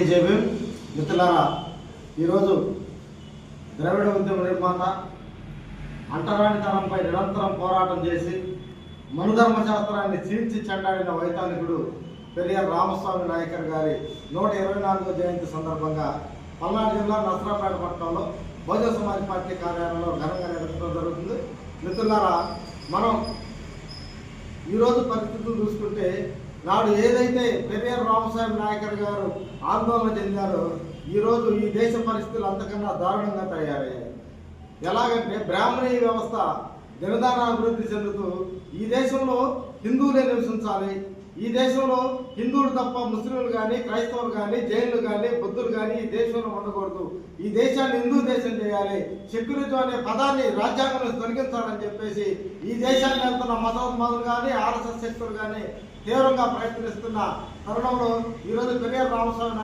అందరికీ జేబీ మిత్రులారా ఈరోజు ద్రవిడ ఉద్యమ నిర్మాత అంటరానితనంపై నిరంతరం పోరాటం చేసి మనుధర్మ శాస్త్రాన్ని చీల్చి చెండాడిన వైతానికుడు పెరియార్ రామస్వామి నాయకర్ గారి నూట ఇరవై నాలుగో జయంతి సందర్భంగా పల్నాడు జిల్లా నసరాపేట పట్టణంలో బహుజన సమాజ్ పార్టీ కార్యాలయంలో ఘనంగా నిర్వహించడం జరుగుతుంది. మిత్రులారా మనం ఈరోజు పరిస్థితులు చూసుకుంటే నాడు ఏదైతే పెరియార్ రామస్వామి నాయకర్ గారు ఆందోళన చెందారో ఈరోజు ఈ దేశ పరిస్థితులు అంతకన్నా దారుణంగా తయారయ్యాయి. ఎలాగంటే బ్రాహ్మణీ వ్యవస్థ దినదాన అభివృద్ధి చెందుతూ ఈ దేశంలో హిందువులే నివసించాలి. ఈ దేశంలో హిందువులు తప్ప ముస్లింలు కానీ క్రైస్తవులు కానీ జైన్లు కానీ బుద్ధులు కానీ ఈ దేశంలో ఉండకూడదు. ఈ దేశాన్ని హిందూ దేశం చేయాలి. సెక్యురిటీ అనే పదాన్ని రాజ్యాంగంలో తొలగించాలని చెప్పేసి ఈ దేశాన్ని వెళ్తున్న మతోన్మాదులు కానీ ఆర్ఎస్ఎస్ శక్తులు కానీ తీవ్రంగా ప్రయత్నిస్తున్న తరుణంలో ఈరోజు పెరియార్ రామస్వామి